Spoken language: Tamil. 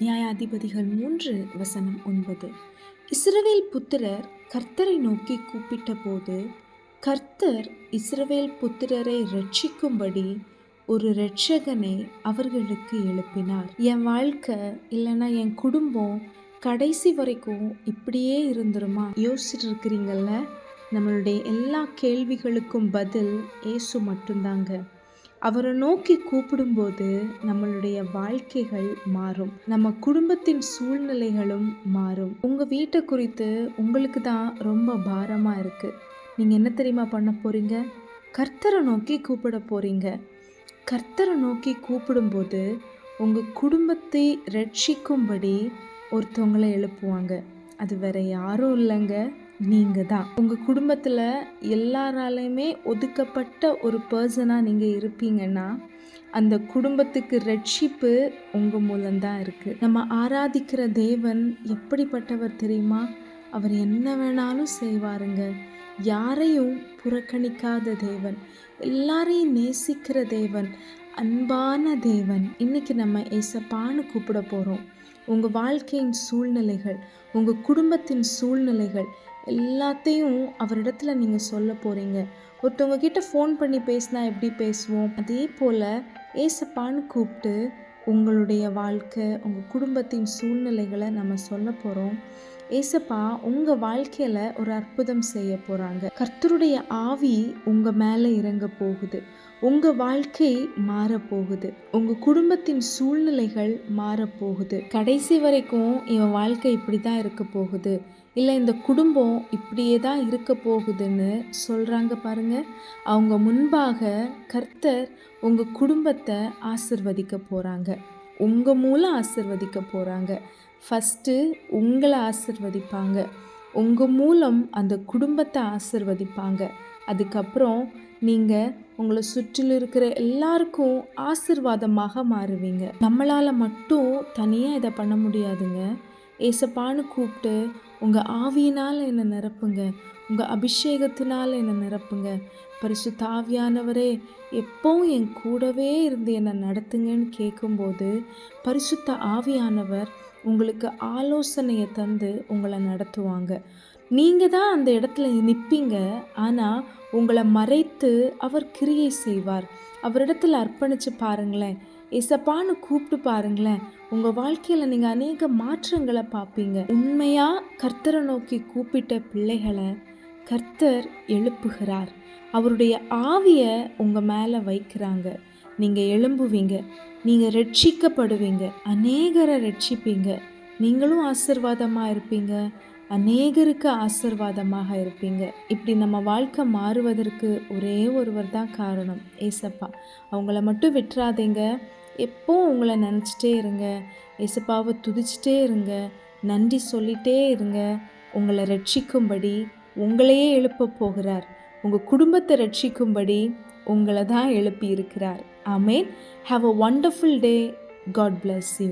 நியாயாதிபதிகள் மூன்று வசனம் ஒன்பது. இஸ்ரவேல் புத்திரர் கர்த்தரை நோக்கி கூப்பிட்ட போது கர்த்தர் இஸ்ரவேல் புத்திரரை ரட்சிக்கும்படி ஒரு ரட்சகனை அவர்களுக்கு எழுப்பினார். என் வாழ்க்கை இல்லைன்னா என் குடும்பம் கடைசி வரைக்கும் இப்படியே இருந்துருமா? யோசிச்சுட்டு இருக்கிறீங்கல்ல நம்மளுடைய எல்லா கேள்விகளுக்கும் பதில் ஏசு மட்டும்தாங்க. அவரை நோக்கி கூப்பிடும்போது நம்மளுடைய வாழ்க்கைகள் மாறும். நம்ம குடும்பத்தின் சூழ்நிலைகளும் மாறும். உங்கள் வீட்டை குறித்து உங்களுக்கு தான் ரொம்ப பாரமாக இருக்குது நீங்கள் என்ன தெரியுமா பண்ண போகிறீங்க கர்த்தரை நோக்கி கூப்பிட போகிறீங்க கர்த்தரை நோக்கி கூப்பிடும்போது உங்கள் குடும்பத்தை ரட்சிக்கும்படி ஒருத்தவங்களை எழுப்புவாங்க. அது வேற யாரும் இல்லைங்க. நீங்கள் தான் உங்கள் குடும்பத்தில் எல்லாராலையுமே ஒதுக்கப்பட்ட ஒரு பர்சனாக நீங்கள் இருப்பீங்கன்னா அந்த குடும்பத்துக்கு ரட்சிப்பு உங்கள் மூலம்தான் இருக்குது நம்ம ஆராதிக்கிற தேவன் எப்படிப்பட்டவர் தெரியுமா? அவர் என்ன வேணாலும் செய்வாருங்க. யாரையும் புறக்கணிக்காத தேவன் எல்லாரையும் நேசிக்கிற தேவன் அன்பான தேவன். இன்னைக்கு நம்ம ஏசப்பான்னு கூப்பிட போகிறோம் உங்கள் வாழ்க்கையின் சூழ்நிலைகள் உங்கள் குடும்பத்தின் சூழ்நிலைகள் எல்லாத்தையும் அவரிடத்துல நீங்கள் சொல்ல போகிறீங்க ஒருத்தவங்க கிட்ட ஃபோன் பண்ணி பேசினா எப்படி பேசுவோம்? அதே போல் ஏசப்பான்னு கூப்பிட்டு உங்களுடைய வாழ்க்கை உங்கள் குடும்பத்தின் சூழ்நிலைகளை நம்ம சொல்ல போகிறோம் ஏசப்பா உங்கள் வாழ்க்கையில் ஒரு அற்புதம் செய்ய போகிறாங்க கர்த்தருடைய ஆவி உங்கள் மேலே இறங்க போகுது. உங்கள் வாழ்க்கை மாறப்போகுது உங்கள் குடும்பத்தின் சூழ்நிலைகள் மாறப்போகுது கடைசி வரைக்கும் இவன் வாழ்க்கை இப்படி தான் இருக்க போகுது. இல்லை இந்த குடும்பம் இப்படியே தான் இருக்க போகுதுன்னு சொல்கிறாங்க பாருங்க. அவங்க முன்பாக கர்த்தர் உங்கள் குடும்பத்தை ஆசிர்வதிக்க போகிறாங்க உங்கள் மூலம் ஆசிர்வதிக்க போகிறாங்க ஃபஸ்ட்டு உங்களை ஆசிர்வதிப்பாங்க. உங்கள் மூலம் அந்த குடும்பத்தை ஆசிர்வதிப்பாங்க. அதுக்கப்புறம் நீங்கள் உங்களை சுற்றிலும் இருக்கிற எல்லாருக்கும் ஆசிர்வாதமாக மாறுவீங்க. நம்மளால் மட்டும் தனியாக இதை பண்ண முடியாதுங்க. ஏசப்பான்னு கூப்பிட்டு உங்கள் ஆவியினால் என்னை நிரப்புங்க. உங்கள் அபிஷேகத்தினால் என்னை நிரப்புங்க. பரிசு தாவியானவரே எப்போவும் என் கூடவே இருந்து என்னை நடத்துங்கன்னு கேட்கும்போது பரிசுத்த ஆவியானவர் உங்களுக்கு ஆலோசனையை தந்து உங்களை நடத்துவாங்க. நீங்கள் தான் அந்த இடத்துல நிற்பீங்க ஆனால் உங்களை மறைத்து அவர் கிரியை செய்வார். அவரிடத்தில் அர்ப்பணித்து பாருங்களேன். இசப்பான்னு கூப்பிட்டு பாருங்களேன். உங்கள் வாழ்க்கையில் நீங்கள் அநேக மாற்றங்களை பார்ப்பீங்க. உண்மையாக கர்த்தரை நோக்கி கூப்பிட்ட பிள்ளைகளை கர்த்தர் எழுப்புகிறார். அவருடைய ஆவியை உங்கள் மேலே வைக்கிறாங்க. நீங்கள் எழும்புவீங்க. நீங்கள் ரட்சிக்கப்படுவீங்க. அநேகரை ரட்சிப்பீங்க. நீங்களும் ஆசிர்வாதமாக இருப்பீங்க. அநேகருக்கு ஆசிர்வாதமாக இருப்பீங்க. இப்படி நம்ம வாழ்க்கை மாறுவதற்கு ஒரே ஒருவர் தான் காரணம். ஏசப்பா அவங்கள மட்டும் விட்டுறாதீங்க. எப்போ உங்களை நினச்சிட்டே இருங்க. ஏசப்பாவை துதிச்சிட்டே இருங்க. நன்றி சொல்லிட்டே இருங்க. உங்களை ரட்சிக்கும்படி உங்களையே எழுப்ப போகிறார். உங்கள் குடும்பத்தை ரட்சிக்கும்படி உங்களை தான் எழுப்பி இருக்கிறார் amen. Have a wonderful day God bless you